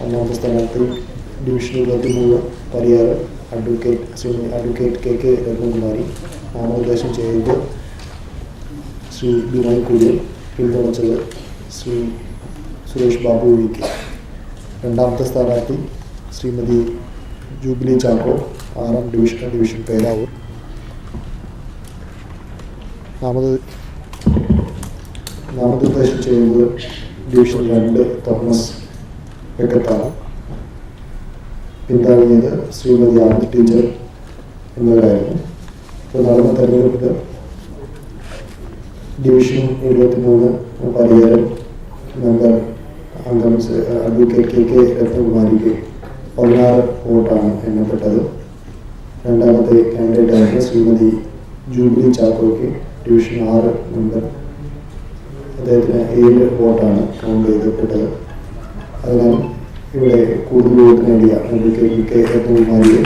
ഒന്നാമത്തെ സ്ഥാനാർത്ഥി ഡിവിഷൻ ഇരുപത്തിമൂന്ന് Pariyar advocate Shri advocate K K Ratnakumari നാമനിർദ്ദേശം ചെയ്തത് ശ്രീ ബിനോയ് കുര്യൻ പിന്തുണച്ചത് ശ്രീ സുരേഷ് ബാബു വി രണ്ടാമത്തെ സ്ഥാനാർത്ഥി ശ്രീമതി ജൂബിലി ചാക്കോ ആറാം ഡിവിഷൻ ഡിവിഷൻ പേരാവൂർ. നാമത് നാമനിർദ്ദേശം ചെയ്യുന്നത് ഡിവിഷൻ രണ്ട് തോമസ് വെക്കത്താണ്. പിന്താങ്ങിയത് ശ്രീമതി ആനന്ദ് ടീച്ചർ എന്നിവരായിരുന്നു. ഇപ്പോൾ നടന്ന തെരഞ്ഞെടുപ്പിൽ ഡിവിഷൻ എഴുപത്തിമൂന്ന് പരിഹാരം മെമ്പർ അംഗം അഡ്വക്കേറ്റ് കെ കെ രത്നകുമാരിക്ക് പതിനാറ് വോട്ടാണ് എണ്ണപ്പെട്ടത്. രണ്ടാമത്തെ കാൻഡിഡേറ്റ് ആയിട്ട് ശ്രീമതി ജൂബിലി ചാക്കോയ്ക്ക് ഡിവിഷൻ ആറ് മെമ്പർ. അദ്ദേഹത്തിന് ഏഴ് വോട്ടാണ് കൗണ്ട് ഇവിടെ വോട്ട് നേടിയ അഡ്വക്കേറ്റ് കെ കെ പൂമാരിയെ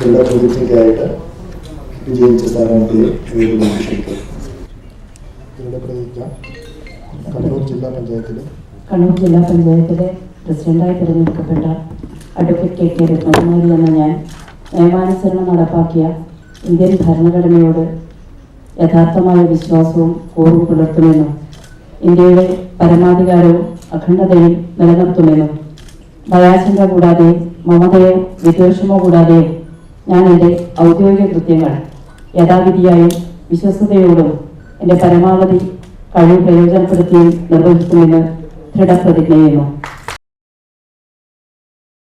ദൃഢപ്രതിജ്ഞയ്ക്കായിട്ട് വിജയിച്ച സ്ഥാനാർത്ഥിയെ കണ്ണൂർ ജില്ലാ പഞ്ചായത്തിലെ കണ്ണൂർ ജില്ലാ പഞ്ചായത്തിലെ പ്രസിഡന്റായി തിരഞ്ഞെടുക്കപ്പെട്ട അഡ്വക്കേറ്റ് കെ കെ രത്നകുമാരി എന്ന ഞാൻ നിയമാനുസരണം നടപ്പാക്കിയ ഇന്ത്യൻ ഭരണഘടനയോട് യഥാർത്ഥമായ വിശ്വാസവും കൂറും പുലർത്തുമെന്നും ഇന്ത്യയുടെ പരമാധികാരവും അഖണ്ഡതയും നിലനിർത്തുമെന്നും ഭയാശങ്ക കൂടാതെ മമതയോ വിദ്വേഷമോ കൂടാതെ ഞാൻ എന്റെ ഔദ്യോഗിക കൃത്യങ്ങൾ യഥാവിധിയായും വിശ്വസ്തയോടും എന്റെ പരമാവധി കഴിവ് പ്രയോജനപ്പെടുത്തിയും നിർവഹിക്കുമെന്ന് ദൃഢപ്രതിജ്ഞ ചെയ്യുന്നു.